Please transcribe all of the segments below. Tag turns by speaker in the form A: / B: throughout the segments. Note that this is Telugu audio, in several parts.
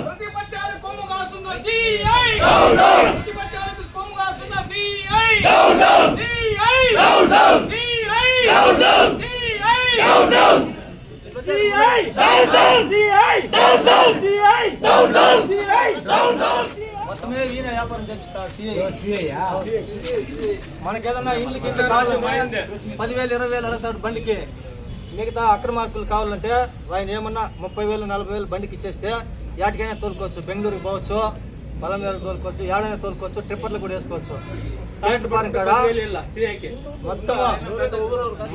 A: ప్రతిపక్షాలు కొమ్ము కాస్తున్న సిఐ ప్రతిపక్షాలకు కొమ్ము కాస్తున్న సిఐ సిఐ సిఐ
B: మొత్తమే ఈయన వ్యాపారం చేపిస్తాడు సిఐ మనకేదన్నా ఇల్లు కింద కావాలంటే పదివేలు ఇరవై వేలు అడుగుతాడు బండికి మిగతా అక్రమార్కులు కావాలంటే ఆయన ఏమన్నా ముప్పై వేలు నలభై వేలు బండికి ఇచ్చేస్తే యాటికైనా తోలుకోవచ్చు. బెంగళూరుకి పోవచ్చు పొలం మీద తోలుకోవచ్చు ఏడైనా తోలుకోవచ్చు ట్రిప్పర్లు కూడా వేసుకోవచ్చు. కరెంట్ పారం కాడ? మొత్తం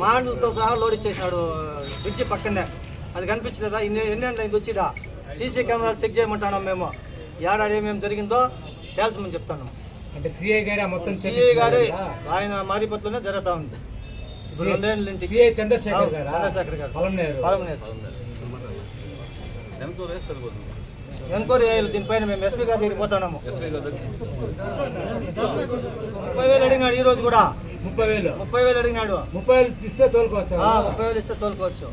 B: మాండ్లతో సహా లోడ్ ఇచ్చేసినాడు బ్రిడ్జి పక్కనే. అది కనిపించలేదా? ఇన్ని ఎన్ని గంటల వచ్చిదా? సీసీ కెమెరాలు చెక్ చేయమంటున్నాం మేము. ఏడాది ఏమేమి జరిగిందో తేల్చమని చెప్తాను
C: అంటే సిఐ గారి మొత్తం
B: సిఐ గారి ఆయన మారిపట్లోనే జరుగుతా ఉంది.
C: చంద్రశేఖర్ గారా?
B: చంద్రశేఖర్ గారు.
C: పొలంనేరు.
B: ఎంక్వైరీ చేయాలి దీనిపైన మేము ఎస్పీ గారి దగ్గరికి పోతున్నాము. ముప్పై వేలు అడిగినాడు ఈ రోజు కూడా.
C: ముప్పై వేలు.
B: ముప్పై వేలు అడిగినాడు.
C: ముప్పై వేలు ఇస్తే తోలుకోవచ్చు?
B: ఆ, ముప్పై వేలు ఇస్తే తోలుకోవచ్చు.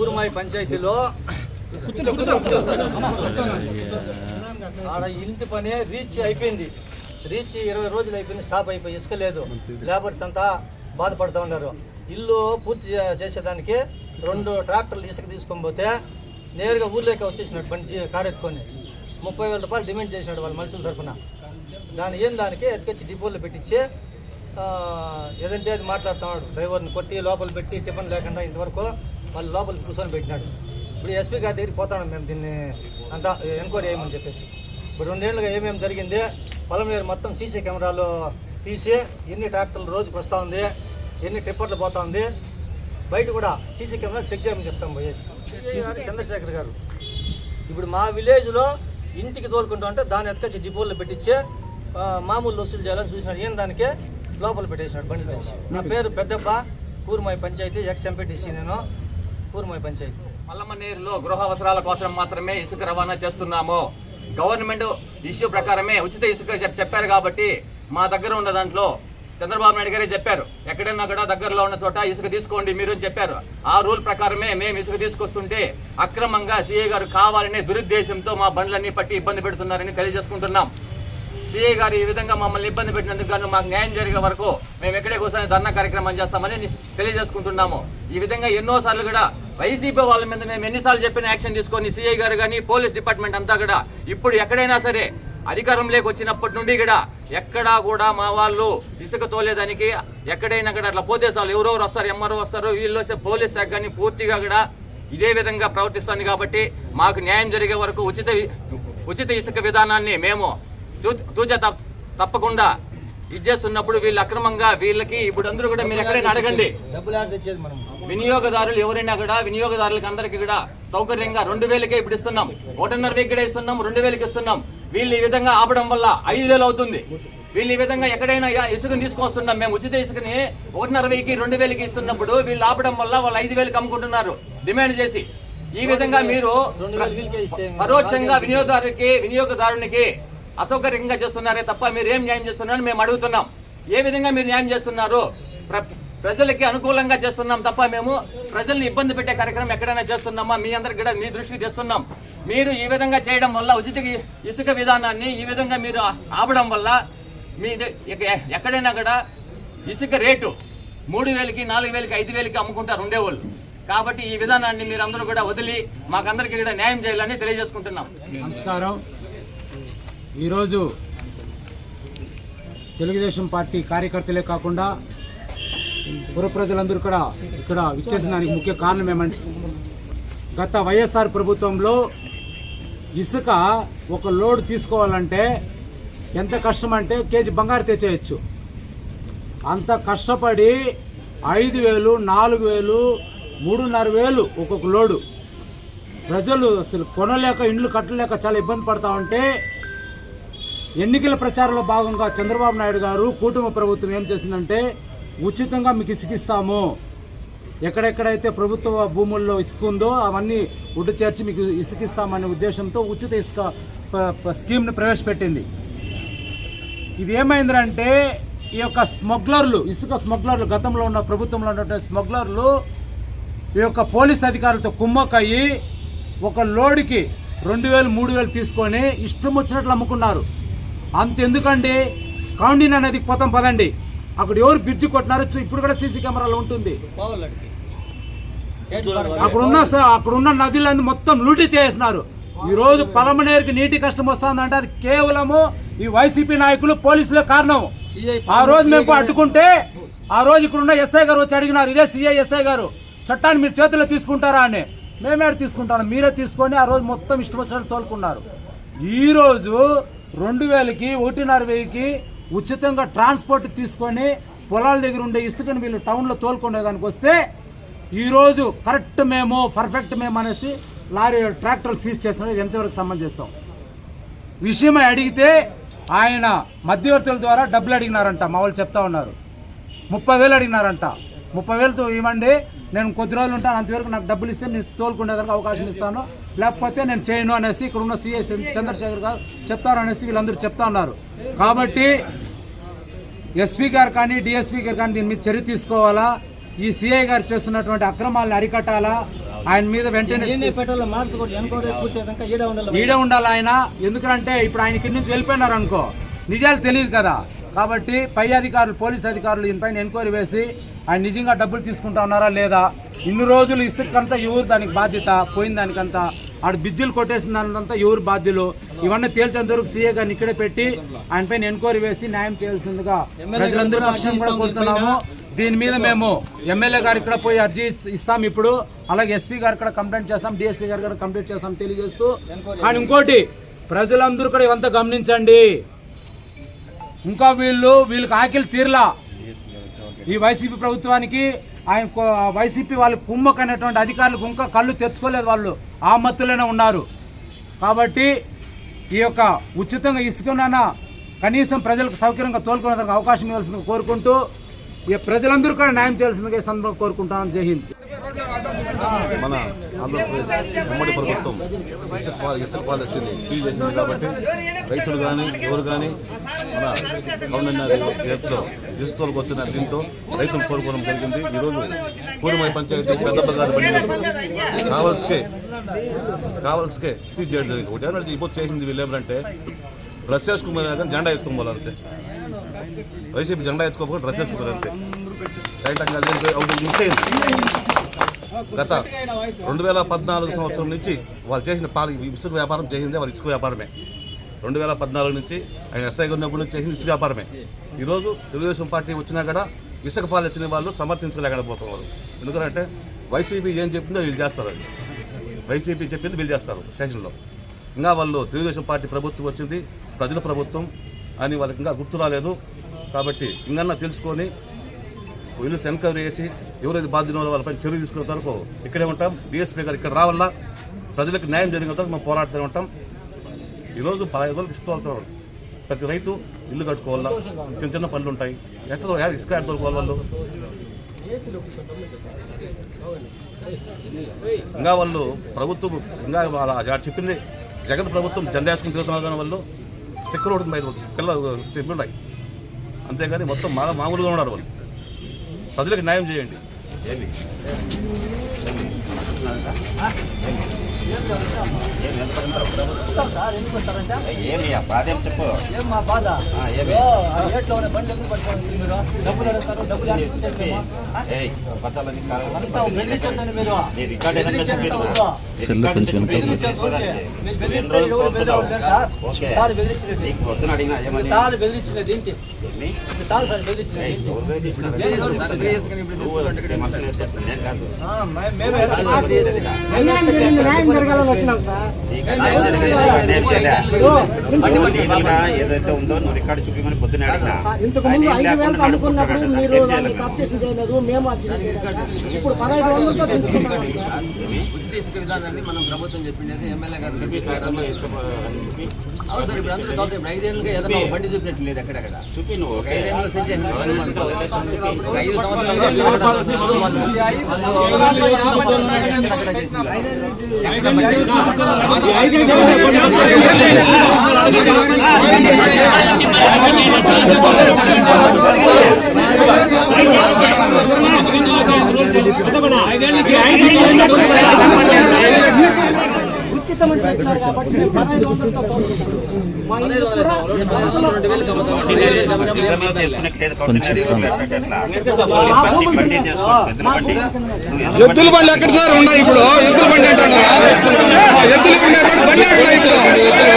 B: ఊరుమాయి పంచాయతీలో ఆడ ఇంటి పని రీచ్ అయిపోయింది. రీచ్ ఇరవై రోజులు అయిపోయింది స్టాప్ అయిపోయి ఇసుక లేదు లేబర్స్ అంతా బాధపడుతూ ఉన్నారు. ఇల్లు పూర్తి చేసేదానికి రెండు ట్రాక్టర్లు ఇసుక తీసుకొని పోతే నేరుగా ఊర్లోకి వచ్చేసినాడు బండి కారు ఎత్తుకొని. ముప్పై వేల రూపాయలు డిమాండ్ చేసినాడు వాళ్ళ మనుషుల తరఫున దాని ఏం దానికి ఎత్తుకొచ్చి డిపోలో పెట్టించి ఏదంటే అది మాట్లాడుతున్నాడు డ్రైవర్ని కొట్టి లోపల పెట్టి టిఫిన్ లేకుండా ఇంతవరకు వాళ్ళు లోపల కూర్చొని పెట్టినాడు. ఇప్పుడు ఎస్పీ గారి దగ్గరికి పోతాను మేము దీన్ని అంతా ఎంక్వైరీ చేయమని చెప్పేసి. ఇప్పుడు రెండేళ్ళుగా ఏమేమి జరిగింది? పొలం మీద మొత్తం సీసీ కెమెరాలు తీసి ఎన్ని ట్రాక్టర్లు రోజుకి వస్తూ ఉంది? ఎన్ని టిప్పర్లు పోతా ఉంది? బయట కూడా సీసీ కెమెరా చెక్ చేయమని చెప్తాం పోయేసి చంద్రశేఖర్ గారు. ఇప్పుడు మా విలేజ్లో ఇంటికి తోలుకుంటా ఉంటే దాన్ని ఎత్తుకొచ్చి డిపోలో పెట్టించి మామూలు వసూలు చేయాలని చూసినాడు. ఏం దానికే లోపల పెట్టేసినాడు బండి తెచ్చి నా పేరు పెద్దప్ప కూరుమాయి పంచాయతీ ఎక్స్ ఎంపీటీసీ నేను కూరుమాయి పంచాయతీ.
D: పల్లమనేరులో గృహ అవసరాల కోసం మాత్రమే ఇసుక రవాణా చేస్తున్నాము. గవర్నమెంట్ ఇష్యూ ప్రకారమే ఉచిత ఇసుక చెప్పారు కాబట్టి మా దగ్గర ఉన్న దాంట్లో చంద్రబాబు నాయుడు గారే చెప్పారు. ఎక్కడైనా కూడా దగ్గరలో ఉన్న చోట ఇసుక తీసుకోండి మీరు అని చెప్పారు. ఆ రూల్ ప్రకారమే మేము ఇసుక తీసుకొస్తుంటే అక్రమంగా సీఏ గారు కావాలనే దురుద్దేశంతో మా బండ్లన్నీ పట్టి ఇబ్బంది పెడుతున్నారని తెలియజేసుకుంటున్నాం. సిఐ గారు ఈ విధంగా మమ్మల్ని ఇబ్బంది పెట్టినందుకు గాను మాకు న్యాయం జరిగే వరకు మేము ఎక్కడే కూర్చొని ధర్నా కార్యక్రమం చేస్తామని తెలియజేసుకుంటున్నాము. ఈ విధంగా ఎన్నోసార్లు కూడా వైసీపీ వాళ్ళ మీద మేము ఎన్నిసార్లు చెప్పిన యాక్షన్ తీసుకొని సిఐ గారు కానీ పోలీస్ డిపార్ట్మెంట్ అంతా కూడా ఇప్పుడు ఎక్కడైనా సరే అధికారంలోకి వచ్చినప్పటి నుండి కూడా ఎక్కడా కూడా మా వాళ్ళు ఇసుక తోలేదానికి ఎక్కడైనా కూడా అట్లా పోతే చాలు ఎవరెవరు వస్తారు ఎంఆర్ఓ వస్తారు వీళ్ళు వస్తే పోలీస్ శాఖ కానీ పూర్తిగా కూడా ఇదే విధంగా ప్రవర్తిస్తుంది కాబట్టి మాకు న్యాయం జరిగే వరకు ఉచిత ఉచిత ఇసుక విధానాన్ని మేము తూచ తప్పకుండా ఇచ్చేస్తున్నప్పుడు వీళ్ళు అక్రమంగా వీళ్ళకి ఇప్పుడు అందరూ కూడా మీరు ఎక్కడైనా అడగండి. వినియోగదారులు ఎవరైనా కూడా వినియోగదారులకు అందరికీ కూడా సౌకర్యంగా రెండు వేలకే ఇప్పుడు ఇస్తున్నాం. ఒకటిన్నర వేలు కూడా ఇస్తున్నాం రెండు వేలకి ఇస్తున్నాం. వీళ్ళు ఈ విధంగా ఆపడం వల్ల ఐదు వేలు అవుతుంది. వీళ్ళు ఈ విధంగా ఎక్కడైనా ఇసుకని తీసుకొస్తున్నాం. మేము ఉచిత ఇసుకని ఒకటిన్నర వెయ్యికి రెండు వేలకి ఇస్తున్నప్పుడు వీళ్ళు ఆపడం వల్ల వాళ్ళు ఐదు వేలకు అమ్ముకుంటున్నారు. డిమాండ్ చేసి. ఈ విధంగా మీరు పరోక్షంగా వినియోగదారునికి వినియోగదారునికి అసౌకర్యంగా చేస్తున్నారే తప్ప మీరు ఏం న్యాయం చేస్తున్నారని మేము అడుగుతున్నాం. ఏ విధంగా మీరు న్యాయం చేస్తున్నారు ప్ర- ప్రజలకి అనుకూలంగా చేస్తున్నాం తప్ప మేము ప్రజల్ని ఇబ్బంది పెట్టే కార్యక్రమం ఎక్కడైనా చేస్తున్నామా? మీ అందరికి కూడా మీ దృష్టికి తెస్తున్నాం. మీరు ఈ విధంగా చేయడం వల్ల ఉచిత ఇసుక విధానాన్ని ఈ విధంగా మీరు ఆపడం వల్ల మీ ఎక్కడైనా కూడా ఇసుక రేటు మూడు వేలకి నాలుగు వేలకి ఐదు వేలకి అమ్ముకుంటారు ఉండేవాళ్ళు. కాబట్టి ఈ విధానాన్ని మీరు అందరూ కూడా వదిలి మాకందరికీ కూడా న్యాయం చేయాలని తెలియజేసుకుంటున్నాం.
C: నమస్కారం. ఈరోజు తెలుగుదేశం పార్టీ కార్యకర్తలే కాకుండా పుర ప్రజలందరూ కూడా ఇక్కడ విచ్చేసిన దానికి ముఖ్య కారణం ఏమంటే గత వైఎస్ఆర్ ప్రభుత్వంలో ఇసుక ఒక లోడ్ తీసుకోవాలంటే ఎంత కష్టం అంటే కేజీ బంగారు తెచ్చేయచ్చు. అంత కష్టపడి ఐదు వేలు నాలుగు వేలు మూడున్నర వేలు ఒక్కొక్క లోడు. ప్రజలు అసలు కొనలేక ఇండ్లు కట్టలేక చాలా ఇబ్బంది పడతా ఉంటే ఎన్నికల ప్రచారంలో భాగంగా చంద్రబాబు నాయుడు గారు కూటమి ప్రభుత్వం ఏం చేసిందంటే ఉచితంగా మీకు ఇసుకిస్తాము ఎక్కడెక్కడైతే ప్రభుత్వ భూముల్లో ఇసుక ఉందో అవన్నీ ఉడ్డు చేర్చి మీకు ఇసుకిస్తామనే ఉద్దేశంతో ఉచిత ఇసుక స్కీమ్ని ప్రవేశపెట్టింది. ఇది ఏమైందంటే ఈ యొక్క స్మగ్లర్లు ఇసుక స్మగ్లర్లు గతంలో ఉన్న ప్రభుత్వంలో ఉన్నటువంటి స్మగ్లర్లు ఈ యొక్క పోలీస్ అధికారులతో కుమ్మక్కయ్యి ఒక లోడుకి రెండు వేలు మూడు వేలు తీసుకొని ఇష్టం వచ్చినట్లు అమ్ముకున్నారు. అంత ఎందుకండి కౌండిన్ అనేది పోతాం పదండి. అక్కడ ఎవరు బ్రిడ్జి కొట్టినారో చూ- ఇప్పుడు కూడా సీసీ కెమెరాలో ఉంటుంది.
B: పోవాలడికి
C: అక్కడ ఉన్న స- అక్కడ ఉన్న నదులన్నీ మొత్తం లూటీ చేసినారు ఈ రోజు పలమనేరుకి నీటి కష్టం వస్తుందంటే అది కేవలము ఈ వైసీపీ నాయకులు పోలీసులే కారణం. ఆ రోజు మేము అడ్డుకుంటే ఆ రోజు ఇక్కడ ఉన్న ఎస్ఐ గారు వచ్చి అడిగినారు ఇదే సిఐ ఎస్ఐ గారు చట్టాన్ని మీరు చేతుల్లో తీసుకుంటారా? అని. మేమే తీసుకుంటాను మీరే తీసుకొని ఆ రోజు మొత్తం ఇష్టం వచ్చినట్టు తోలుకున్నారు. ఈ రోజు రెండు వేలకి ఒకటిన్నర వెయ్యికి ఉచితంగా ట్రాన్స్పోర్ట్ తీసుకొని పొలాల దగ్గర ఉండే ఇసుకని వీళ్ళు టౌన్లో తోలుకునేదానికి వస్తే ఈరోజు కరెక్ట్ మేము పర్ఫెక్ట్ మేము అనేసి లారీ ట్రాక్టర్ సీజ్ చేస్తున్నది ఎంతవరకు సమంజసం విషయమై అడిగితే ఆయన మధ్యవర్తుల ద్వారా డబ్బులు అడిగినారంట మా వాళ్ళు చెప్తా ఉన్నారు. ముప్పై వేలు అడిగినారంట. ముప్పై వేలతో ఇవ్వండి నేను కొద్ది రోజులు ఉంటాను అంతవరకు నాకు డబ్బులు ఇస్తే నేను తోలుకునేదానికి అవకాశం ఇస్తాను. లేకపోతే నేను చేయను అనేసి ఇక్కడ ఉన్న సిఐ చంద్రశేఖర్ గారు చెప్తారు అనేసి వీళ్ళందరూ చెప్తా ఉన్నారు. కాబట్టి ఎస్పీ గారు కానీ డిఎస్పీ గారు కానీ దీని మీద చర్య తీసుకోవాలా? ఈ సిఐ గారు చేస్తున్నటువంటి అక్రమాలను అరికట్టాలా? ఆయన మీద వెంటనే
B: ఈడే ఉండాలి
C: ఆయన? ఎందుకంటే ఇప్పుడు ఆయన ఇక్కడి నుంచి వెళ్ళిపోయినారు అనుకో. నిజాలు తెలియదు కదా. కాబట్టి పై అధికారులు పోలీస్ అధికారులు దీనిపైన ఎంక్వైరీ వేసి ఆయన నిజంగా డబ్బులు తీసుకుంటా ఉన్నారా లేదా? ఇన్ని రోజులు ఇసుకంతా ఎవరు దానికి బాధ్యత? పోయిన దానికంతా. ఆడ బిజ్జులు కొట్టేసిన దానికంతా ఎవరు బాధ్యులు? ఇవన్నీ తేల్చేంత వరకు సీఏ గారిని ఇక్కడే పెట్టి ఆయన పైన ఎంక్వైరీ వేసి న్యాయం చేయాల్సిందిగా ప్రజలందరూ పక్షం కూడా కోరుతున్నాము. దీని మీద మేము ఎమ్మెల్యే గారు ఇక్కడ పోయి అర్జీ ఇస్- ఇస్తాం ఇప్పుడు. అలాగే ఎస్పీ గారు కూడా కంప్లైంట్ చేస్తాం డిఎస్పీ గారు కూడా కంప్లైంట్ చేస్తాం తెలియజేస్తూ. కానీ ఇంకోటి ప్రజలందరూ కూడా ఇవంతా గమనించండి. ఇంకా వీళ్ళు వీళ్ళకి ఆకిలి తీరలా. ఈ వైసీపీ ప్రభుత్వానికి ఆయన వైసీపీ వాళ్ళ కుమ్మక్ అనేటువంటి అధికారులకు ఇంకా కళ్ళు తెచ్చుకోలేదు వాళ్ళు. ఆ మత్తులోనే ఉన్నారు. కాబట్టి ఈ యొక్క ఉచితంగా ఇసుకనైనా కనీసం ప్రజలకు సౌకర్యంగా తోలుకునేందుకు అవకాశం ఇవ్వాల్సిందిగా కోరుకుంటూ ఇక ప్రజలందరూ కూడా న్యాయం చేయాల్సిందిగా ఈ సందర్భంగా కోరుకుంటాను జై హింద్.
A: మన ఆంధ్రప్రదేశ్ ఉమ్మడి ప్రభుత్వం ఇసుక పాల టీ పాలసీని చేసింది కాబట్టి రైతులు కానీ ఎవరు కానీ మన గవర్నమెంట్ రేట్లో ఇసుకలకు వచ్చిన దీంతో రైతులు కోరుకోవడం జరిగింది. ఈరోజు పూర్వమై పంచాయతీ పెద్ద బజార్ బండి కావలసికే కావలసికే సీజ్ చేయడం జరిగింది. ఒకటి ఏమన్నా ఇప్పుడు చేసింది వీళ్ళు ఏమంటే డ్రెస్ వేసుకోమని జెండా ఎత్తుకోవాలంతే వైసీపీ జెండా ఎత్తుకోకుండా డ్రెస్ వేసుకోవాలంతే రైట్ అంగా గత రెండు వేల పద్నాలుగు సంవత్సరం నుంచి వాళ్ళు చేసిన పాల ఇసుక వ్యాపారం చేసిందే వాళ్ళు ఇసుక వ్యాపారమే. రెండు వేల పద్నాలుగు నుంచి ఆయన ఎస్ఐ ఉన్నప్పటి నుంచి చేసిన ఇసుక వ్యాపారమే. ఈరోజు తెలుగుదేశం పార్టీ వచ్చినా కూడా ఇసుక పాలు ఇచ్చిన వాళ్ళు సమర్థించలేకపోతున్నారు. ఎందుకంటే వైసీపీ ఏం చెప్పిందో వీళ్ళు చేస్తారు అది. వైసీపీ చెప్పింది వీళ్ళు చేస్తారు స్టేషన్లో. ఇంకా వాళ్ళు తెలుగుదేశం పార్టీ ప్రభుత్వం వచ్చింది ప్రజల ప్రభుత్వం అని వాళ్ళకి ఇంకా గుర్తు రాలేదు. కాబట్టి ఇంకన్నా తెలుసుకొని వీళ్ళు ఎంక్వైరీ చేసి ఎవరైతే బాధ్యత వాళ్ళపై చర్య తీసుకునే వరకు ఇక్కడే ఉంటాం. డిఎస్పీ గారు ఇక్కడ రావాలా? ప్రజలకు న్యాయం జరిగిన వరకు మేము పోరాడుతూనే ఉంటాం. ఈరోజు పదహైదు రోజులు ఇస్తూ ప్రతి రైతు ఇల్లు కట్టుకోవాలా? చిన్న చిన్న పనులు ఉంటాయి. ఎక్కడ ఇసుక ఎక్కడ వాళ్ళు? ఇంకా వాళ్ళు ప్రభుత్వం ఇంకా వాళ్ళ చెప్పింది. జగన్ ప్రభుత్వం జెండా వేసుకుని తిరుగుతున్నారు కానీ వాళ్ళు స్టిక్కర్ ఒకటి బయట పిల్ల స్టిక్కర్ ఉన్నాయి. అంతేగాని మొత్తం మా మామూలుగా ఉన్నారు వాళ్ళు. ప్రజలకు న్యాయం చేయండి. ఏమి?
E: ఏమి బాధ ఏం చెప్పు?
B: మా బాధ? ఏట్లో ఎందుకు మీరు? డబ్బులు అడుగుతారు డబ్బులు సార్ బెదిరించినది ఏంటి? సార్ బెదిరించినది.
F: ఏదైతే ఉందో నువ్వు రికార్డు చూపించమని పొద్దున
D: ఉచిత ఇసుక విధానాన్ని మనం ప్రభుత్వం చెప్పిండేది ఎమ్మెల్యే గారు అవును సార్ ఇప్పుడు అందరూ చదువుతాయి ఇప్పుడు ఐదేళ్ళుగా ఏదైనా ఒక బండి చూపినట్టు లేదు ఎక్కడెక్కడ
F: చూపి నువ్వు
D: ఒక ఐదేళ్ళు సెంచరీ ఒక ఐదు సంవత్సరాలు వాళ్ళు-
E: కాబట్టి పదహైదు వందలతో. మా కూడా.
F: ఎద్దుల బండి.
C: ఎక్కడ సార్ ఉన్నాయి ఇప్పుడు ఎద్దుల బండి అంటున్నారా ఆ, ఎద్దులు ఉండేటువంటి బండి ఎక్కడ ఇప్పుడు ఎద్దుల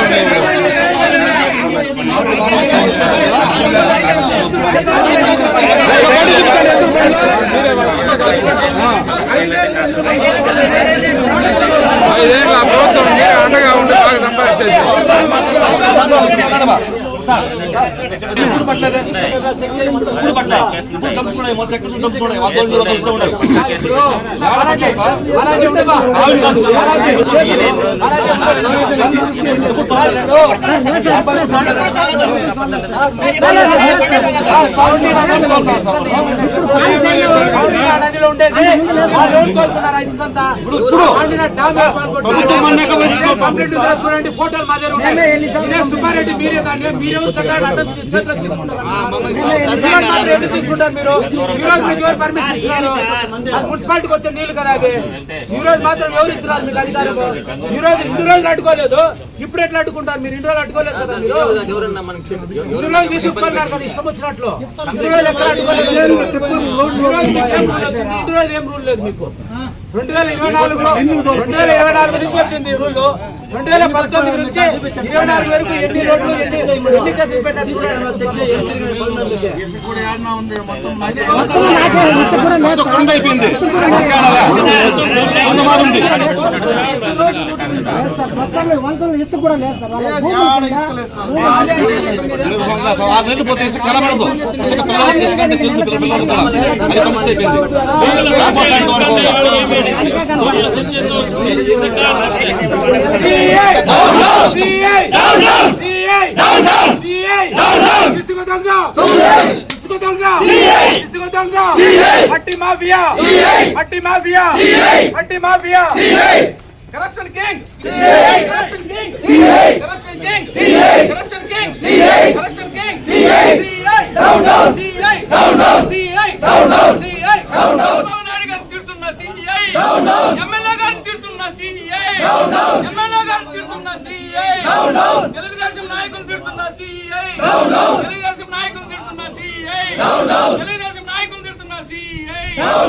C: బండి. ఐదేళ్ళ ప్రభుత్వం మీరు అండగా ఉండి బాగా సంపాదించేసి
G: చూడండి ఫోటోలు మా దగ్గర ఉన్నాయి. ఇదే సుబ్బారెడ్డి మీరే దాన్ని మీరే తీసుకుంటారు? మీరు. ఈ రోజు మీకు ఎవరు పర్మిషన్ ఇచ్చినారు? అది మున్సిపాలిటీకి వచ్చే నీళ్ళు కదా అవి. ఈ రోజు మాత్రం ఎవరు ఇచ్చినారు మీకు అధికారం ఈ రోజు ఇన్ని రోజులు అడ్డుకోలేదు. ఇప్పుడు ఎట్లా అడ్డుకుంటారు మీరు? ఇన్ని రోజులు అడ్డుకోలేదు కదా మీరు? ఇన్ని రోజులు తీసుకున్నారు కదా ఇష్టం వచ్చినట్లు. ఇన్ని రోజులు ఎక్కడ అడ్డుకోలేదు? ఇన్ని రోజులు ఏం రూల్ లేదు మీకు. రెండు వేల ఇరవై నాలుగు రెండు వేల ఇరవై నాలుగు నుంచి వచ్చింది రూల్ రెండు వేల పంతొమ్మిది నుంచి ఇరవై నాలుగు వరకు ఎన్ని రోడ్లు ఎన్ని కేసులు
A: కనబడదు ఇసుక పిల్లలు తీసుకుంటే తెలుసు పిల్లలు పిల్లలు కూడా అది పరిస్థితి అయిపోయింది రాకపోతే ఆయన తోడుకోవాలి.
G: ఇసుక దొంగ ఇసుక దొంగ ఇసుక దొంగ మట్టి మాఫియా మట్టి మాఫియా మట్టి mafia
C: corruption king corruption king corruption king corruption king corruption king CI down down CI down down CI down down CI down down Naidu garu తిడుతున్న CI down down MLA garu తిడుతున్న down MLA garu తిడుతున్న డౌన్ తెలుగుదేశం నాయకులు తిడుతున్న డౌన్ తెలుగుదేశం నాయకులు తిడుతున్న సిఐ డౌన్ డౌన్ తెలుగుదేశం నాయకులు తిడుతున్న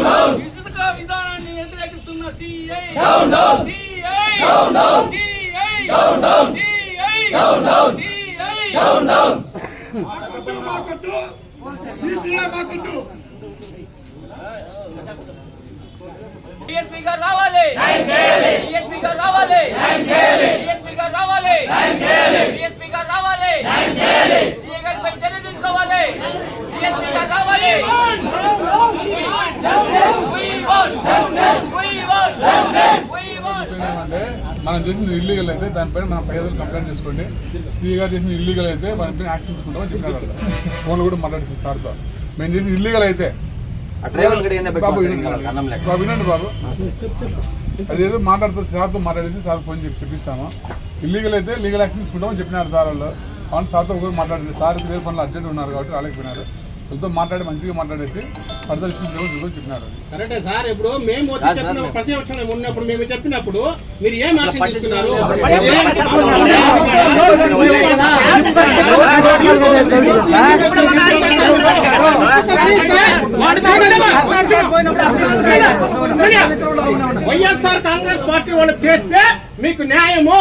C: డౌన్ ఇసుక విధానాన్ని వ్యతిరేకిస్తున్న CI down down CI down down CI down down CI down down CI down down DSP garu రావాలి. డిఎస్పీ గారు రావాలి. డిఎస్పీ గారు రావాలి. డిఎస్పీ గారు రావాలి. సీఏ గారిపై చర్య తీసుకోవాలి. డిఎస్పీ గారు రావాలి.
H: మనం చేసింది ఇల్లీగల్ అయితే దానిపైన మనం పేదలు కంప్లైంట్ చేసుకోండి. సీ గారు చేసింది ఇల్లీగల్ అయితే మన పైన యాక్షన్ తీసుకుంటామని చెప్పినారు. ఫోన్లో కూడా మాట్లాడేసి సార్తో. మేము చేసింది ఇల్లీగల్ అయితే బాబు వినండి. బాబు అదేదో మాట్లాడుతూ సార్తో మాట్లాడేసి సార్ ఫోన్ చెప్పి చెప్పిస్తాము ఇల్లీగల్ అయితే లీగల్ యాక్షన్ తీసుకుంటామని చెప్పినారు సార్ వాళ్ళు. అవును సార్తో ఒకరు మాట్లాడేది సార్ వేరే పనులు అర్జెంట్ ఉన్నారు కాబట్టి రాలేకపోయినారు. వాళ్ళతో మాట్లాడి మంచిగా మాట్లాడేసి ఫర్దర్ ఇష్యూస్ చూడమని చెప్పినారు.
I: కరెక్టే సార్ ఇప్పుడు మేము వచ్చి చెప్పిన ప్రతిపక్షంలో ఉన్నప్పుడు మేము చెప్పినప్పుడు మీరు ఏం తీసుకున్నారు? వైఎస్ఆర్ కాంగ్రెస్ పార్టీ వాళ్ళు చేస్తే మీకు న్యాయము.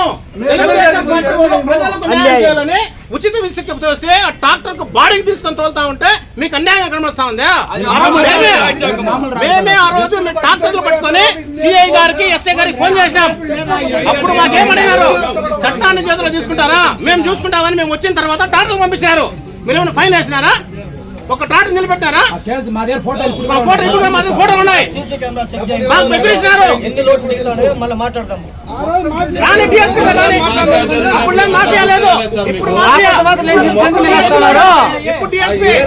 I: ప్రజలకు న్యాయం చేయాలని ఉచిత ఇసుక తోస్తే ఆ ట్రాక్టర్కు బాడీకి తీసుకొని తోలుతా ఉంటే మీకు అన్యాయంగా కనబడతా ఉందా? మేమే- మేమే ఆ రోజు మేము ట్రాక్టర్లు పట్టుకొని సిఐ గారికి ఎస్ఐ గారికి ఫోన్ చేసినాం. అప్పుడు మాకేమడిగారు? చట్టాన్ని చేతిలో తీసుకుంటారా? మేము చూసుకుంటామని మేము వచ్చిన తర్వాత ట్రాక్టర్ పంపించారు. మీరు ఏమైనా ఫైన్ వేసినారా? ఒక ట్రాక్టర్ నిలబెట్టారా?
C: ఆ కేసు మా దగ్గర ఫోటో ఇప్పుడు
I: మా ఫోటో ఇప్పుడు కూడా మా దగ్గర ఫోటోలు ఉన్నాయి.
B: సీసీ కెమెరా చెక్ చేయండి.
I: మాకు బెదిరిస్తున్నారు.
B: ఎన్ని మళ్ళీ మాట్లాడదాం.
I: రాని రాని. అప్పుడు లేదు మాఫియా లేదు. ఇప్పుడు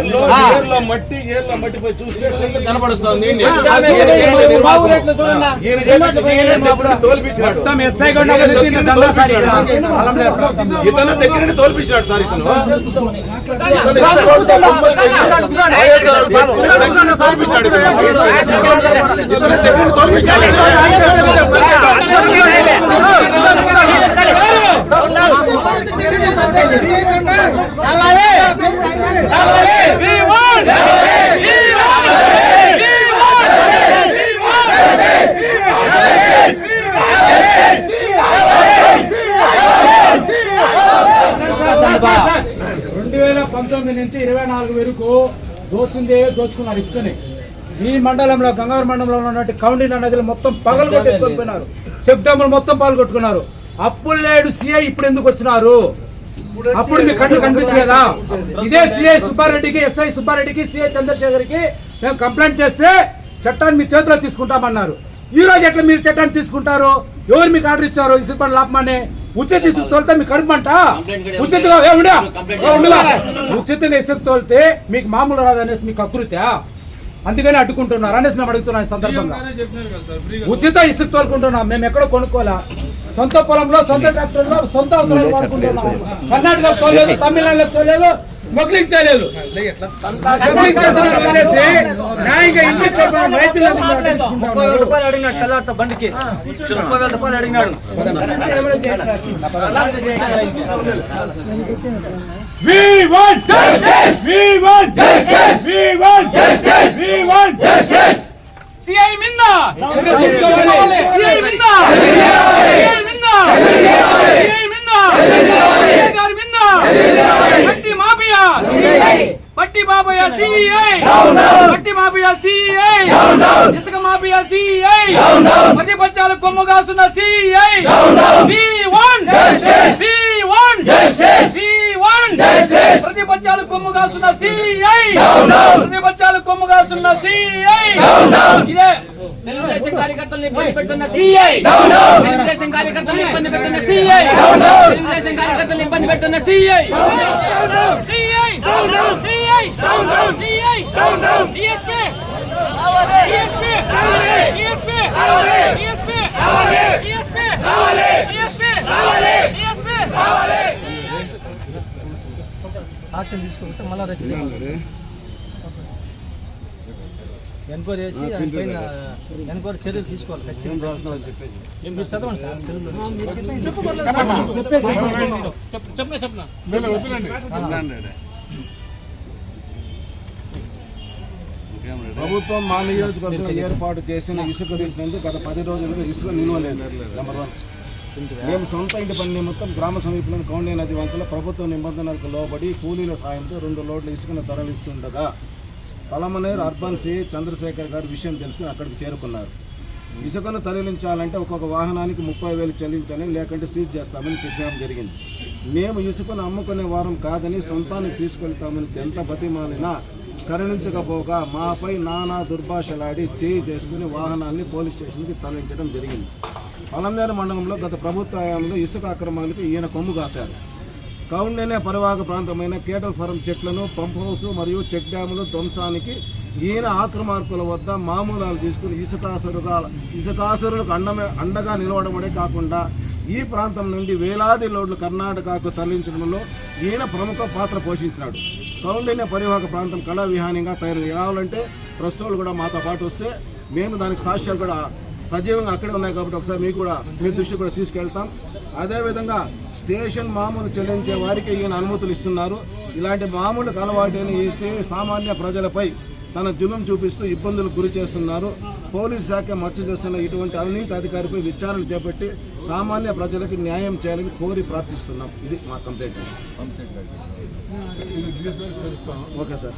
I: ఇప్పుడు.
J: మట్టి ఏర్ల మట్టి పోయి చూస్తే కనబడుస్తుంది. తోల్పించినాడు.
C: మొత్తం ఎస్ఐ ఉన్నప్పుడు దందాసారి పొలంలో ఎక్కడ అవుతుంది?
J: ఇతను. దగ్గర తోల్పించినాడు సార్ ఇతను.
C: రెండు వేల పంతొమ్మిది నుంచి ఇరవై నాలుగు వరకు దోచుందే దోచుకున్నారు ఇసుకని. ఈ మండలంలో గంగారు మండలంలో ఉన్నటువంటి కౌండిన నదిలో మొత్తం పగలు కొట్టుకున్నారు చెక్ డ్యాములు మొత్తం పాల్గొట్టుకున్నారు అప్పుడు లేడు సిఐ ఇప్పుడు ఎందుకు వచ్చినారు? అప్పుడు మీ కళ్ళు కనిపించలేదా? ఇదే సిఐ సుబ్బారెడ్డికి ఎస్ఐ సుబ్బారెడ్డికి సిఐ చంద్రశేఖర్కి మేము కంప్లైంట్ చేస్తే చట్టాన్ని మీ చేతిలో తీసుకుంటామన్నారు. ఈ రోజు ఎట్లా మీరు చట్టాన్ని తీసుకుంటారు? ఎవరు మీకు ఆర్డర్ ఇచ్చారు? ఇసుక పని లాపమని ఉచిత ఇసుక తోలితే మీకు కడుపుమంట ఉచితంగా ఏ ఉండా? ఏ ఉండుగా? ఉచితంగా ఇసుక తోలితే మీకు మామూలు రాదనేసి మీకు అకృత్యా? అందుకని అడ్డుకుంటున్నారు అనేసి మేము అడుగుతున్నాం ఈ సందర్భంగా. ఉచిత ఇసుక తోలుకుంటున్నాం. మేము ఎక్కడో కొనుక్కోలే సొంత పొలంలో సొంత ట్రాక్టర్లో సొంత అవసరాలు వాడుకుంటున్నాం. కర్ణాటక తోలేదు తమిళనాడులో తోలేదు రైతులు
B: ముప్పై వేల రూపాయలు అడిగినాడు తెల్లారితో బండికి. ముప్పై వేల రూపాయలు అడిగినాడు.
C: We want justice! We want justice! We want justice! We want justice!
A: CI మింద? సిఐ మింద? సిఐ మింద? సిఐ మింద? సిఐ గారి మింద? పట్టి మాఫియా పట్టి మాఫియా సిఐ. పట్టి మాఫియా సిఐ. ఇసుక మాఫియా సిఐ. ప్రతిపక్షాలు కొమ్ము కాస్తున్న CI. We want we want we want ప్రతిపక్షాలు కొమ్ము కాస్తున్న సిఐ ప్రతిపక్షాలు కొమ్ము కాస్తున్న సిఐ ఇదే
I: తెలుగుదేశం కార్యకర్తలను ఇబ్బంది పెడుతున్న సిఐ తెలుగుదేశం కార్యకర్తలను ఇబ్బంది పెడుతున్న సిఐ తెలుగుదేశం కార్యకర్తలను ఇబ్బంది పెడుతున్న CI
A: CI CI CI DSP DSP DSP DSP DSP DSP DSP
B: action తీసుకోకపోతే మళ్ళీ రేపు ఎంక్వైరీ చేసి పైన ఎంక్వైరీ చర్యలు తీసుకోవాలి ఖచ్చితంగా మీరు చదవండి సార్.
J: ప్రభుత్వం మా నియోజకవర్గంలో ఏర్పాటు చేసిన ఇసుక రీతినందు గత పది రోజులుగా ఇసుక నిల్వలేదు నెంబర్ వన్ మేము సొంత ఇంటి పని నిమిత్తం గ్రామ సమీపంలోని కౌండే నది వంకలో ప్రభుత్వ నిబంధనలకు లోబడి కూలీల సాయంతో రెండు లోడ్ల ఇసుకను తరలిస్తుండగా పలమనేరు అర్బన్ సి చంద్రశేఖర్ గారు విషయం తెలుసుకుని అక్కడికి చేరుకున్నారు. ఇసుకను తరలించాలంటే ఒక్కొక్క వాహనానికి ముప్పై వేలు చెల్లించాలని లేకుంటే సీజ్ చేస్తామని చెప్పడం జరిగింది. మేము ఇసుకను అమ్ముకునే వారం కాదని సొంతానికి తీసుకెళ్తామని ఎంత బతిమాలినా కరుణించకపోగా మాపై నానా దుర్భాషలాడి చేయి చేసుకుని వాహనాన్ని పోలీస్ స్టేషన్కి తరలించడం జరిగింది. పలంనేరు మండలంలో గత ప్రభుత్వ హయాంలో ఇసుక అక్రమాలకు ఈయన కొమ్ము కాశారు. కౌండెనే పరివాహక ప్రాంతమైన కేటల్ ఫారం చెట్లను పంప్ హౌస్ మరియు చెక్ డ్యాములు ధ్వంసానికి ఈయన ఆక్రమార్కుల వద్ద మామూలాలు తీసుకుని ఇసుకాసురుగా ఇసుకాసురులకు అండమే అండగా నిలవడమే కాకుండా ఈ ప్రాంతం నుండి వేలాది లోడ్లు కర్ణాటకకు తరలించడంలో ఈయన ప్రముఖ పాత్ర పోషించినాడు. కౌండిన్య పరివాహక ప్రాంతం కళావిహానంగా తయారు కావాలంటే ప్రస్తుతాలు కూడా మాతో పాటు వస్తే మేము దానికి సాక్ష్యాలు కూడా సజీవంగా అక్కడే ఉన్నాయి కాబట్టి ఒకసారి మీకు కూడా మీ దృష్టి కూడా తీసుకెళ్తాం. అదేవిధంగా స్టేషన్ మామూలు చెల్లించే వారికి ఈయన అనుమతులు ఇస్తున్నారు. ఇలాంటి మామూలు అలవాటుని ఇస్తే సామాన్య ప్రజలపై తన జులుం చూపిస్తూ ఇబ్బందులకు గురి చేస్తున్నారు. పోలీస్ శాఖ మచ్చ చేస్తున్న ఇటువంటి అవినీతి అధికారిపై విచారణ చేపట్టి సామాన్య ప్రజలకు న్యాయం చేయాలని కోరి ప్రార్థిస్తున్నాం. ఇది మా కంప్లైంట్. Okay sir.